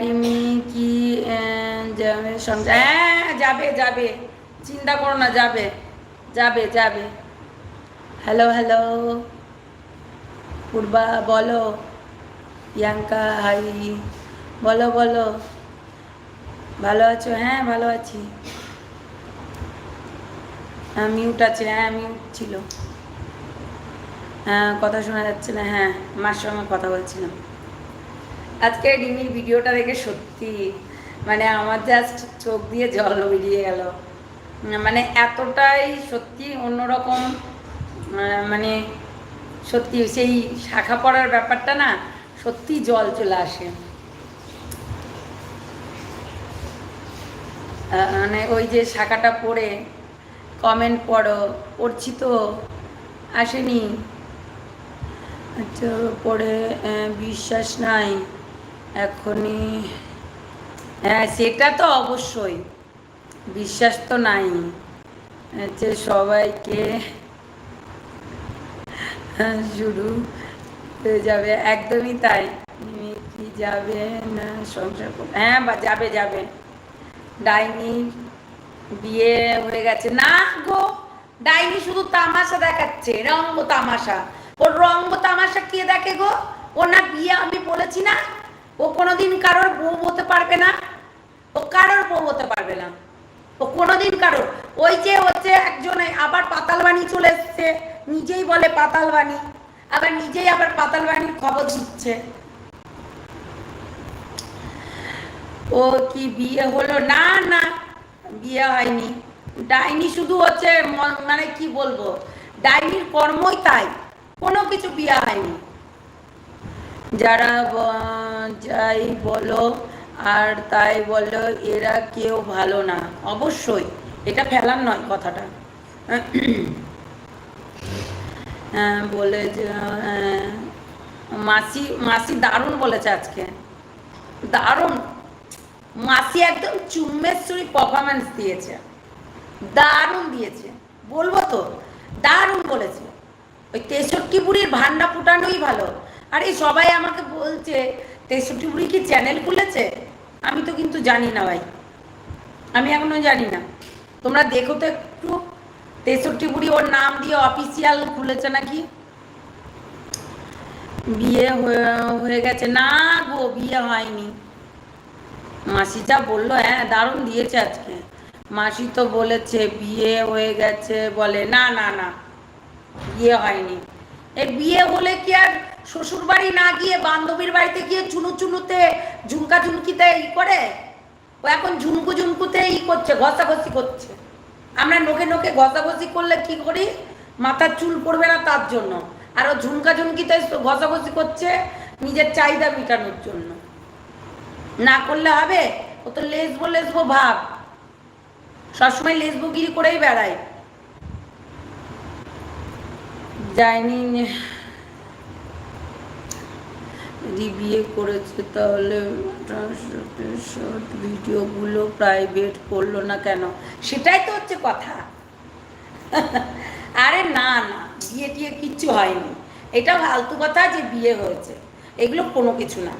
রিমি কি যাবে সংসার হ্যাঁ যাবে যাবে। চিন্তা করো না, যাবে। যাবে যাবে। Hello hello. পূর্বা, বলো। প্রিয়াঙ্কা, হাই। বলো বলো। ভালো আছো? হ্যাঁ ভালো আছি। হ্যাঁ মিউট আছে। হ্যাঁ মিউট ছিল। হ্যাঁ কথা শোনা যাচ্ছে না। হ্যাঁ মার সঙ্গে কথা বলছিলাম। আজকে রিমির ভিডিওটা দেখে সত্যি মানে আমার জাস্ট চোখ দিয়ে জল বেরিয়ে গেল। মানে এতটাই সত্যি অন্যরকম মানে সত্যি সেই শাখা পড়ার ব্যাপারটা না, সত্যি জল চলে আসে। মানে ওই যে শাখাটা পড়ে কমেন্ট পড়ো, পড়ছি তো, আসেনি। আচ্ছা পড়ে বিশ্বাস নাই। এখনই হ্যাঁ সেটা তো অবশ্যই। বিশ্বাস তো নাই। যে সবাইকে শুরু হয়ে যাবে। একদমই তাই। কি যাবে না সংসার হ্যাঁ বা যাবে যাবে। ডাইনি বিয়ে হয়ে গেছে। না গো, ডাইনি শুধু তামাশা দেখাচ্ছে, রঙ্গ তামাশা। ওর রঙ্গ তামাশা কে দেখে গো? ও না বিয়ে আমি বলেছি না? ও কোনোদিন কারোর বউ হতে পারবে না, ও কারোর বউ হতে পারবে না। ও কোনোদিন কারোর, ওই যে হচ্ছে একজনে আবার পাতালবাণী চলে এসছে, নিজেই বলে পাতালবাণী, আবার নিজেই আবার পাতাল পাতালবাণীর খবর দিচ্ছে। ও কি বিয়ে হলো? না না, বিয়ে হয়নি। ডাইনি শুধু হচ্ছে মানে কি বলব, ডাইনির কর্মই তাই, কোনো কিছু বিয়ে হয়নি। যারা যাই বলো আর তাই বলো এরা কেউ ভালো না। অবশ্যই এটা ফেলার নয় কথাটা। হ্যাঁ, বলে যে হ্যাঁ, মাসি মাসি দারুণ বলেছে আজকে। দারুণ। মাসি একদম চুম্বেশ্বরী পারফরমেন্স দিয়েছে। দারুণ দিয়েছে। বলব তো দারুণ বলেছে। ওই তেষট্টি বুড়ির ভান্ডা ফুটানোই ভালো। আরে সবাই আমাকে বলছে, তেষট্টি বুড়ি কি চ্যানেল খুলেছে? আমি তো কিন্তু জানি না ভাই। আমি এখনও জানি না। তোমরা দেখো তো একটু, তেষট্টি বুড়ি ওর নাম দিয়ে অফিসিয়াল খুলেছে নাকি? বিয়ে হয়ে- গেছে। না গো, বিয়ে হয়নি। মাসি যা বলল হ্যাঁ দারুণ দিয়েছে আজকে। মাসি তো বলেছে, বিয়ে হয়ে গেছে বলে। না না না, বিয়ে হয়নি। এই বিয়ে হলে কি আর শ্বশুর বাড়ি না গিয়ে বান্ধবীর বাড়িতে গিয়ে চুনু চুনুতে ঝুমকা ঝুমকিতে ই করে? ও এখন ঝুমকু ঝুমকুতে ই করছে, ঘষাঘষি করছে। আমরা নোকে নোকে ঘষাঘষি করলে কি করি? মাথার চুল পড়বে না তার জন্য। আর ও ঝুমকা ঝুমকিতে ঘষাঘষি করছে নিজের চাহিদা মেটানোর জন্য। না করলে হবে? ও তো লেসবো লেসবো ভাব। সবসময় লেসবোগিরি করেই বেড়ায়। যায়নি যদি বিয়ে করেছে তাহলে ভিডিওগুলো প্রাইভেট করল না কেন? সেটাই তো হচ্ছে কথা। আরে না না, বিয়ে টিয়ে কিচ্ছু হয়নি। এটা ফালতু কথা যে বিয়ে হয়েছে। এগুলো কোনো কিছু না।